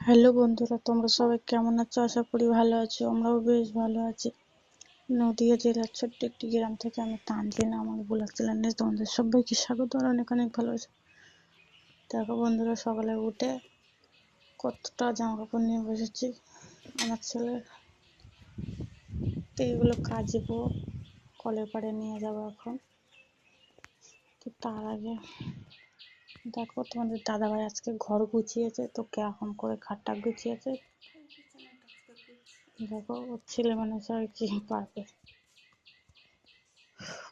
Hello বন্ধুরা, তোমরা সবাই কেমন আছো? আশা করি ভালো আছো, আমরাও বেশ ভালো আছি। নদীয়া জেলার ছোট্ট একটি গ্রাম থেকে আমি তানজিনা আমার ব্লগ চ্যানেলে তোমাদের সবাইকে স্বাগত আর অনেক অনেক ভালোবাসা। দেখো বন্ধুরা, সকালে উঠে কতটা জামা কাপড় নিয়ে বসেছি। আমার ছেলে, তো এইগুলো কাচবো, কলের পাড়ে নিয়ে যাব এখন। তো তার আগে দেখো তোমাদের দাদাভাই আজকে ঘর গুছিয়েছে, তো কেরকম করে খাটটা গুছিয়েছে। দেখো ওর ছেলে মানুষ আর কি পারবে।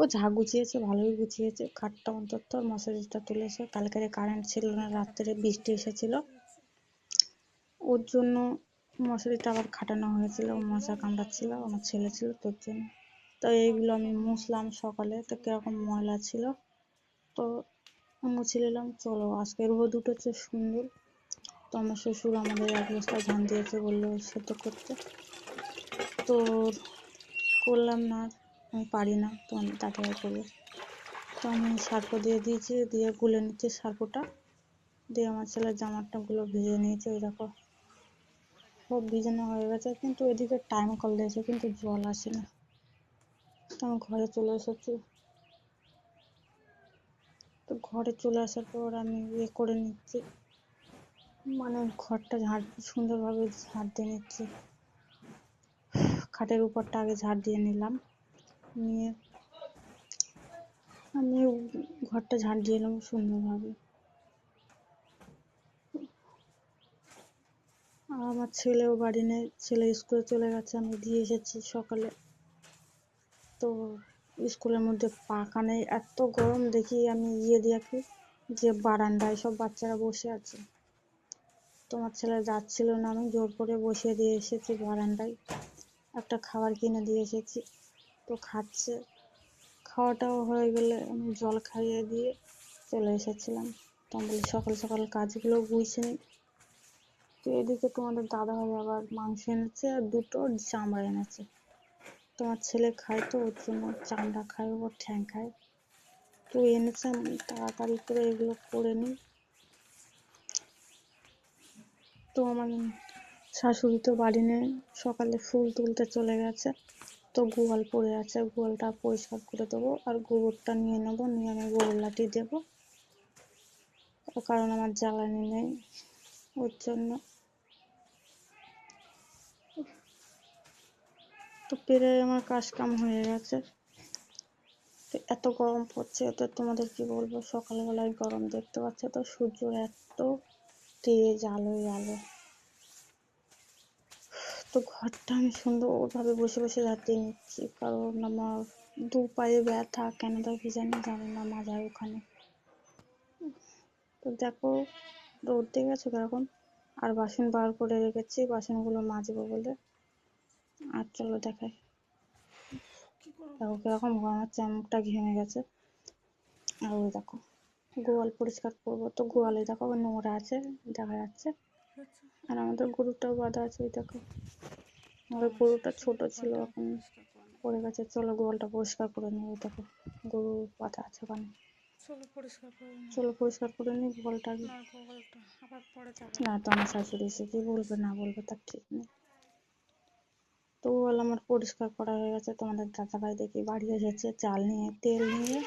ও যা গুছিয়েছে, ভালোই গুছিয়েছে। খাটটা অন্তত মশারিটা তুলেছে কালকে কারেন্ট ছিল না, রাত্রে বৃষ্টি এসেছিল। ওর জন্য মশারিটা আবার খাটানো হয়েছিল মশা কামড়াচ্ছিল, আমার ছেলে ছিল তোর জন্য। তো এইগুলো আমি মুছলাম সকালে, তো কীরকম ময়লা ছিল। তো মুছে ছিলাম চলো, আজকে রোদ উঠেছে সুন্দর। তো আমার শ্বশুর আমাদের এক বস্তা ধান দিয়েছে বলল সেদ্ধ করতে। তো করলাম না, আমি পারি না, তো আমি দাদাভাই করবে। তো আমি সার্প দিয়ে দিয়েছি, দিয়ে গুলে নিচ্ছে সার্পটা। দিয়ে আমার ছেলের জামাটাগুলো ভিজে নিয়েছে ওই দেখো। সব ভিজানো হয়ে গেছে, কিন্তু এদিকে টাইম কল দিয়েছে, কিন্তু জল আসে না। তো আমি ঘরে চলে এসেছি। ঘরে চলে আসার পর আমি ইয়ে করে নিচ্ছি। মানে ঘরটা ঝাড়, সুন্দরভাবে ঝাড় দিয়ে নিচ্ছি। খাটের উপরটা আগে ঝাড় দিয়ে নিলাম। নিয়ে আমি ঘরটা ঝাড় দিয়ে এলাম সুন্দরভাবে। আর আমার ছেলেও বাড়ি নেই, ছেলে স্কুলে চলে গেছে, আমি দিয়ে এসেছি সকালে। তো স্কুলের মধ্যে পাখা নেই, এত গরম দেখি আমি ইয়ে দেখি যে বারান্দায় সব বাচ্চারা বসে আছে। তোমার ছেলে যাচ্ছিল না, আমি জোর করে বসিয়ে দিয়ে এসেছি বারান্দায়। একটা খাবার কিনে দিয়ে এসেছি, তো খাচ্ছে। খাওয়াটাও হয়ে গেলে আমি জল খাইয়ে দিয়ে চলে এসেছিলাম। তো বলি, সকাল সকাল কাজগুলো বুঝে নিই। তো এদিকে তোমাদের দাদা দাদাভাই আবার মাংস এনেছে আর দুটো চামড়া এনেছে। তোমার ছেলে খায় তো, ওর জন্য চামড়া খায়, ওর ঠ্যাং খায়। তো এনেছে, আমি তাড়াতাড়ি করে এগুলো করে নিই। তো আমার শাশুড়ি তো বাড়ি নেই, সকালে ফুল তুলতে চলে গেছে। তো গোয়াল পড়ে আছে, গোয়ালটা পরিষ্কার করে দেবো, আর গোবরটা নিয়ে নেব, নিয়ে আমি গোবর লাঠি দেবো। কারণ আমার জ্বালানি নেই, ওর জন্য। তো প্রায় আমার কাজ কাম হয়ে গেছে। তো এত গরম পড়ছে, তো তোমাদের কি বলব? সকালবেলায় গরম দেখতে পাচ্ছ তো, সূর্য এত তেজ, আলোয় আলো। তো ঘরটা আমি সুন্দরভাবে বসে বসে ঝাঁটিয়ে নিচ্ছি, কারণ আমার দু পায়ে ব্যথা, কেন কি জানি জানি না মাজার ওখানে। তো দেখো, রোদ দিয়ে গেছে কীরকম আর বাসন বার করে রেখেছি, বাসনগুলো মাজবো বলে। আর চলো দেখাই। দেখো কীরকম গরম হচ্ছে মুখটা ঘেমে গেছে। আর ওই দেখো গোয়াল পরিষ্কার করব। তো গোয়ালে দেখো নোংরা আছে দেখা যাচ্ছে। আর আমাদের গরুটাও বাঁধা আছে ওই দেখো। আমাদের গরুটা ছোট ছিল এখন পড়ে গেছে। চলো গোয়ালটা পরিষ্কার করে নিই ওই দেখো গরু বাঁধা আছে ওখানে। চলো পরিষ্কার করে নিই। চলো পরিষ্কার করে নিই গোয়ালটা পরে না তো আমার শাশুড়ি এসে কি বলবে না বলবে তার ঠিক নেই। তো গোয়াল আমার পরিষ্কার করা হয়ে গেছে তোমাদের দাদাভাই দেখি বাড়ি এসেছে চাল নিয়ে তেল নিয়ে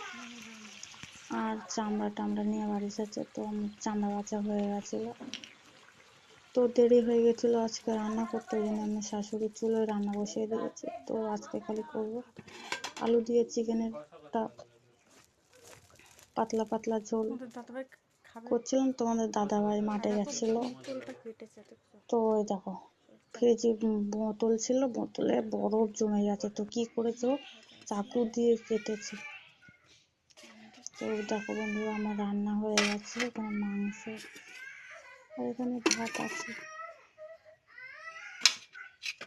আর চামড়া টামড়া নিয়ে বাড়ি এসেছে তো চামড়া বাছা হয়ে গেছিল। তো দেরি হয়ে গেছিল আজকে রান্না করতে ওই জন্য আমি শাশুড়ি চুলোয় রান্না বসিয়ে দিয়েছি। তো আজকে খালি করব আলু দিয়ে চিকেনেরটা পাতলা পাতলা ঝোল। করছিলাম তোমাদের দাদাভাই মাঠে গেছিল। তো ওই দেখো ফ্রিজে বোতল ছিল বোতলে বরফ জমে গেছে। তো কি করেছে? চাকু দিয়ে কেটেছে। তো দেখো বন্ধুরা আমার রান্না হয়ে গেছে এখানে মাংস আর এখানে ভাত আছে।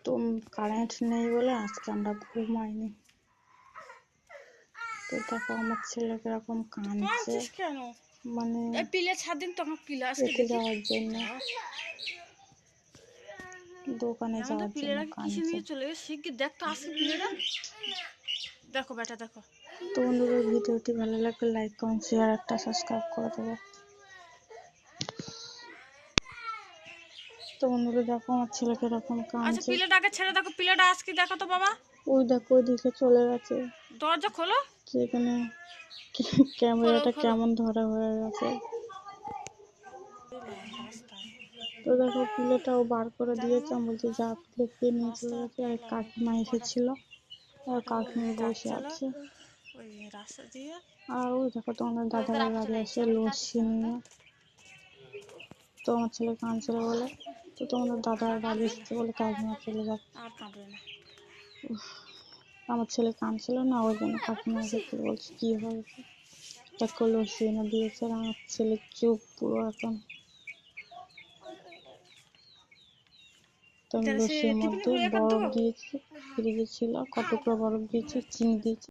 তো কারেন্ট নেই বলে আজকে আমরা ঘুমাইনি। তো দেখো আমার ছেলে কীরকম কাঁদছে। কেন? মানে পিলে দিন তখন পিলে আজকে যাওয়ার জন্য। দোকানে যাওয়ার জন্য কাঁদছে। চলে গেছে শিগগির দেখ তো আসে পিলেরা দেখো বেটা দেখো। তো বন্ধুদের ভিডিওটি ভালো লাগলে লাইক কমেন্ট শেয়ার একটা সাবস্ক্রাইব করে দেবে। তো বন্ধুরা দেখো আমার ছেলেকে এরকম আচ্ছা কাঁদছে। পিলেটাকে ছেড়ে দেখো পিলেটা আজকে দেখো তো বাবা। ওই দেখো ওইদিকে চলে গেছে। দরজা খোলো। সেখানে ক্যামেরাটা কেমন ধরা হয়ে গেছে। তো দেখো পিলেটাও বার করে দিয়েছে। আমি বলছি যা পিলে কে নিয়ে চলে গেছে। আর কাকিমা এসেছিল। আর কাকিমা বসে আছে। আর ওই দেখো তোমাদের দাদার বাড়ি আসে লস্যি নিয়ে। তো আমার ছেলে কাঁদছিল বলে। তো তোমাদের দাদার বাড়ি এসেছে বলে কাকিমা চলে না। আমার ছেলে কাঁদছিল না ওই জন্য কাকিমা এসেছিল বলছে কি হয়েছে? দেখো লস্যি এনে দিয়েছে আর আমার ছেলে চুপ পুরো এখন। তো আমি মধ্যে বরফ? দিয়েছি ফ্রিজে ছিল কতগুলো বরফ দিয়েছি চিনি দিয়েছি